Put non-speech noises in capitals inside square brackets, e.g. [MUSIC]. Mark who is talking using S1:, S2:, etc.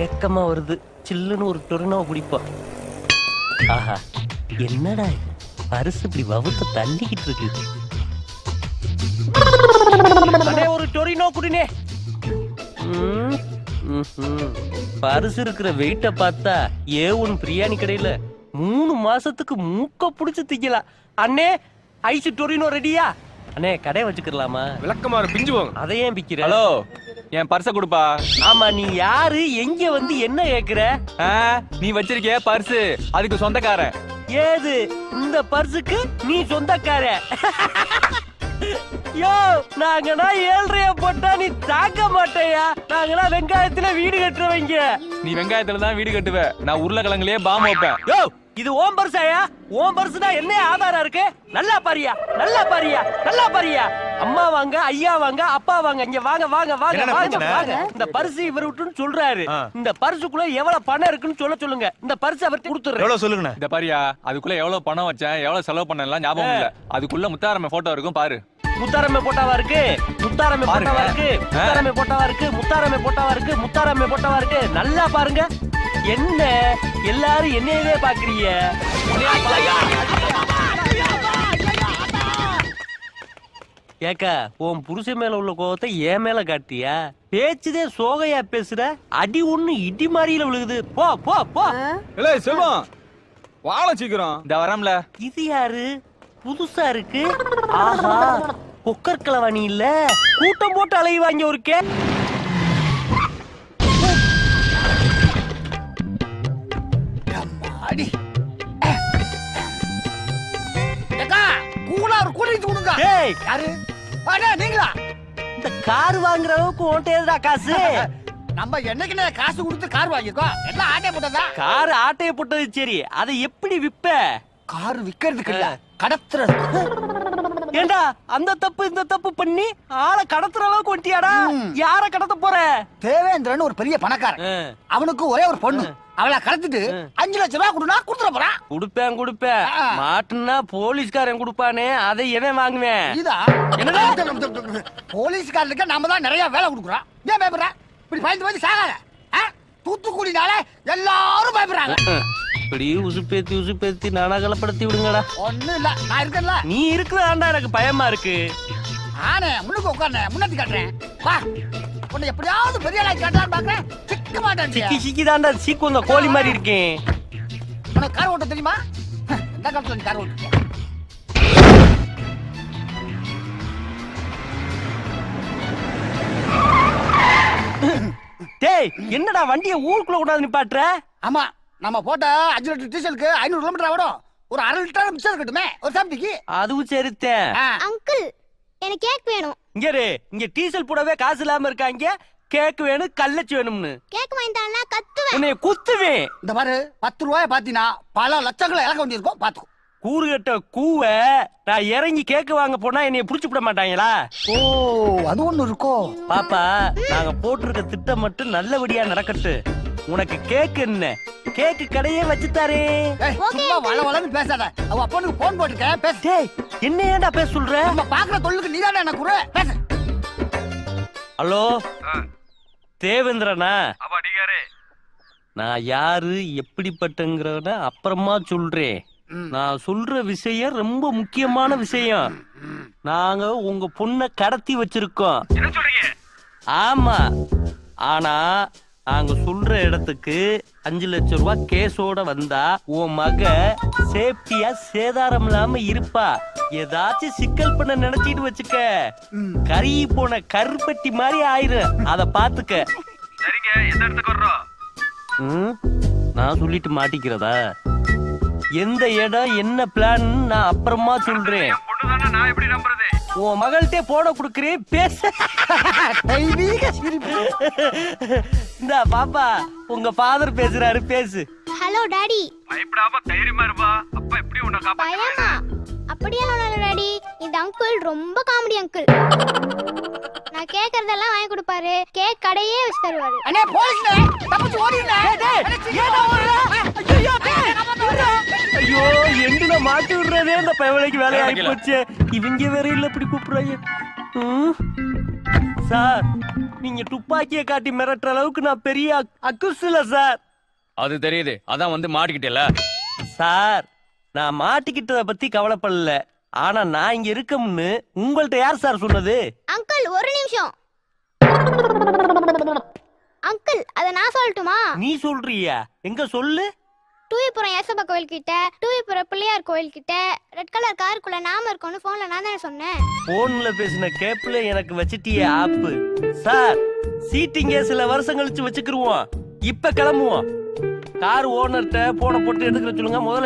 S1: மயக்கமா வருது. சில்லுன்னு ஒரு டொரினோ குடிப்போம் ஆஹா என்னடா? பரிசு இப்படி வவுத்த தள்ளிக்கிட்டு இருக்கு. அடே ஒரு டொரினோ குடினே. பரிசு இருக்கிற வெயிட்ட பார்த்தா ஏ ஒன் பிரியாணி கடையில மூணு மாசத்துக்கு மூக்க புடிச்சு திங்கலாம். அண்ணே ஐஸ் டொரினோ ரெடியா அண்ணே கடை வச்சுக்கலாமா?
S2: விளக்கமாறு பிஞ்சு போங்க.
S1: அதை ஏன் பிக்கிற
S3: ஹலோ. என் பர்ஸ கொடுப்பா.
S1: ஆமா நீ யாரு? எங்க வந்து என்ன கேக்குற?
S3: நீ வச்சிருக்கிய பர்ஸ் அதுக்கு சொந்தக்காரன்.
S1: ஏது? இந்த பர்சுக்கு நீ சொந்தக்கார. [LAUGHS] யோ நாங்கனா ஏழ்றைய போட்டா நீ தாக்க மாட்டேயா? நாங்கனா வெங்காயத்துல வீடு கட்டுறவங்க.
S3: நீ வெங்காயத்துல தான் வீடு கட்டுவ. நான் உருளைக்கிழங்குலயே பாம்பு வைப்பேன்.
S1: யோ இது ஓம் பர்சாயா? ஓம் பர்சுனா என்ன ஆதாரம் இருக்கு? நல்லா பாரியா நல்லா பாரியா நல்லா பாரியா. அம்மா வாங்க ஐயா வாங்க அப்பா வாங்க. இங்க வாங்க வாங்க வாங்க வாங்க? வாங்க. இந்த பரிசு இவர் விட்டுன்னு சொல்றாரு. இந்த பரிசுக்குள்ள எவ்வளவு பணம் இருக்குன்னு சொல்ல சொல்லுங்க. இந்த பரிசு அவர்கிட்ட கொடுத்துறேன்
S2: எவ்வளவு சொல்லுங்கண்ணே?
S3: இந்த பாரியா அதுக்குள்ள எவ்வளவு பணம் வச்சேன் எவ்வளவு செலவு பண்ணலாம் ஞாபகம் இல்ல. அதுக்குள்ள முத்தாரம்ம போட்டோ இருக்கும் பாரு.
S1: முத்தாரம்மை போட்டாவா இருக்கு. முத்தாரம்மை. போட்டாவா இருக்கு. முத்தாரம்மை போட்டாவா இருக்கு. முத்தாரம்மை போட்டாவா இருக்கு. முத்தாரம்மை போட்டாவா இருக்கு. நல்லா பாருங்க. என்ன? எல்லாரும் என்னையவே பாக்குறீங்க. ஏக்கா உன் புருஷன் மேல உள்ள கோவத்தை என் மேல காட்டியா? பேச்சுதே சோகையா பேசுற? அடி ஒண்ணு இடி மாதிரியில விழுகுது. போ போ போ.
S4: இல்லை செல்வம். வாழ சீக்கிரம்.
S3: இந்த வரம்ல.
S1: இது யாரு? புதுசா இருக்கு? ஆஹா கொக்கர் கலவாணி இல்ல? கூட்டம் போட்டு அலைவாங்க ஒரு கே
S5: அடி ஏக்கா கூலா ஒரு கூலிங் கொடுங்க
S1: டேய்.
S5: யாரு? அண்ணா நீங்களா?
S1: இந்த கார் வாங்குற அளவுக்கு ஓட்ட ஏதுடா காசு? [LAUGHS]
S5: நம்ம என்னைக்குன்னு காசு கொடுத்து கார் வாங்கியிருக்கோம்? எல்லாம் ஆட்டே போட்டதா?
S1: கார் ஆட்டைய போட்டது சரி. அதை எப்படி விப்ப?
S5: கார் விக்கிறதுக்கு இல்ல கடத்துறது
S1: ஏண்டா அந்த தப்பு இந்த தப்பு பண்ணி ஆளை கடத்துற அளவுக்கு ஒட்டியாடா யார கடத்த போற?
S5: தேவேந்திரன் ஒரு பெரிய பணக்காரன். அவனுக்கு ஒரே ஒரு பொண்ணு. அவளை கடத்திட்டு அஞ்சு லட்சம் ரூபாய் கொடுனா கொடுத்துட போறான்.
S1: குடுப்பேன் குடுப்பேன். மாட்டுனா போலீஸ்காரன் கொடுப்பானே அதை எவன் வாங்குவேன்?
S5: இதா?
S1: என்னடா?
S5: போலீஸ்காரனுக்கு நாம தான் நிறைய வேலை கொடுக்குறோம். ஏன் பயப்படுற? இப்படி பயந்து பயந்து சாகாத? தூத்துக்குடினால எல்லாரும் பயப்படுறாங்க.
S1: இப்படி உசுப்பேத்தி உசுப்பேத்தி நானகலப்படுத்தி விடுங்கடா.
S5: ஒண்ணும் இல்ல நான் இருக்கேன்ல.
S1: நீ இருக்கிறதாண்டா எனக்கு பயமா இருக்கு.
S5: ஆனே முன்னுக்கு உட்கார்னே முன்னாடி காட்டுறேன். வா. உன்னை எப்படியாவது பெரிய ஆளாக்கி காட்டலாம்னு பாக்குறேன். சிக்க மாட்டேன்
S1: சிக்கி சிக்கி தாண்டா சீக்கு வந்த கோழி மாதிரி இருக்கேன்.
S5: உனக்கு கார் ஓட்ட தெரியுமா? எந்த காலத்துல நீ கார் ஓட்டு
S1: டேய் என்னடா வண்டியை ஊருக்குள்ள கொண்டாந்து நிப்பாட்டுற?
S5: ஆமா. நம்ம போட்ட அஞ்சு லிட்டர் டீசலுக்கு ஐநூறு கிலோமீட்டர் ஆகும் ஒரு அரை லிட்டர் மிச்சம் இருக்கட்டுமே? ஒரு சாப்பிட்டுக்கு
S1: அதுவும் சரித்தேன்
S6: அங்கிள் எனக்கு கேக் வேணும்.
S1: இங்க இரு, இங்க டீசல் போடவே காசு இல்லாம இருக்காங்க. கேக் வேணும் கல்லச்சி வேணும்னு.
S6: கேக் வாங்கி தானா கத்துவேன்.
S1: உன்னைய குத்துவேன்.
S5: இந்த பாரு பத்து ரூபாய பாத்தீங்கன்னா பல லட்சங்களை இழக்க வேண்டியிருக்கும். பாத்துக்கோ.
S1: கூறுகட்ட கூவ நான் இறங்கி கேக்கு வாங்க போனா என்னைய புடிச்சு விட மாட்டாங்களா?
S5: ஓ அது ஒண்ணு இருக்கோ?
S1: பாப்பா நாங்க போட்டிருக்க திட்டம் மட்டும் நல்லபடியா நடக்கட்டு. உனக்கு கேக்கு என்ன கேக்கு கடையே வச்சு தரேன்
S5: ஏய், சும்மா வள வளன்னு பேசாத. அவ அப்பனுக்கு போன் போட்டுருக்கேன் பேசு.
S1: டேய் என்ன ஏன்டா பேச சொல்ற?
S5: நம்ம பாக்குற தொழிலுக்கு நீதானே எனக்கு குரு பேசு.
S1: ஹலோ? தேவேந்திரனா?
S3: அப்பா டிகாரே
S1: நான் யாரு எப்படிப்பட்டங்கிறத அப்புறமா சொல்றேன். நான் சொல்ற விஷயம் ரொம்ப முக்கியமான விஷயம். நாங்க உங்க பொண்ண கடத்தி வச்சிருக்கோம். ஆமா. ஆனா நாங்க சொல்ற இடத்துக்கு அஞ்சு லட்சம் ரூபாய் கேஸோட வந்தா உன் மக சேஃப்டியா சேதாரம் இல்லாம இருப்பா. ஏதாச்சும் சிக்கல் பண்ண நினைச்சிட்டு வச்சுக்க. கருகி போன கருப்பட்டி மாதிரி ஆயிரும் அத பாத்துக்க.
S3: சரிங்க எந்த இடத்துக்கு வர்றோம்?
S1: நான் சொல்லிட்டு மாட்டிக்கிறதா? எந்த இடம் என்ன பிளான் நான் அப்புறமா சொல்றேன்.
S3: பொண்ணு தானே நான் எப்படி நம்புறது?
S1: உன் மகள்கிட்ட போட கொடுக்குறேன் பேச.
S5: தெய்வீக சிரிப்பு. [LAUGHS]
S1: இந்த பாப்பா உங்க ஃபாதர் பேசுறாரு பேசு.
S6: ஹலோ டாடி
S3: பயப்படாம தைரியமா இருப்பா அப்பா எப்படி உன்னை
S6: பயமா? அப்படியே இல்லை டாடி இந்த அங்கிள் ரொம்ப காமெடி அங்கிள் நான் கேட்கறதெல்லாம் வாங்கி கொடுப்பாரு. கேக் கடையே வச்சு தருவாரு.
S5: அண்ணே போலீஸ்ல தப்பிச்சு ஓடிடுறேன்
S1: ஐயோ எங்கன மாட்டி விடுறதே? இந்த பயவலைக்கு வேலையாகி போச்சு இவங்க வேற இல்ல இப்படி கூப்பிடுறாங்க? சார் நீங்க துப்பாக்கியை காட்டி மிரட்டுற அளவுக்கு நான் பெரிய அக்குஸ்ல சார்.
S2: அது தெரியுது. அதான் வந்து மாட்டிக்கிட்டேல
S1: சார் நான் மாட்டிக்கிட்டத பத்தி கவலைப்படல. ஆனா நான் இங்க இருக்கம்னு உங்கள்ட்ட யார் சார் சொன்னது?
S6: அங்கிள் ஒரு நிமிஷம். அங்கிள் அதை நான் சொல்லட்டுமா?
S1: நீ சொல்றியா? எங்க சொல்லு?
S6: டூவிபுரம் ஏசப்பா கோயில் கிட்ட டூவிபுரம் பிள்ளையார் கோயில் கிட்ட ரெட் கலர் காருக்குள்ள நாம இருக்கோம்னு போன்ல நான் தானே சொன்னேன்.
S1: போன்ல பேசின கேப்ல எனக்கு வச்சிட்டியே ஆப்பு சார் சீட்டிங்க சில வருஷம் கழிச்சு வச்சுக்கிருவோம். இப்ப கிளம்புவோம். கார் ஓனர்கிட்ட போன போட்டு எடுத்துக்கிற சொல்லுங்க. முதல்ல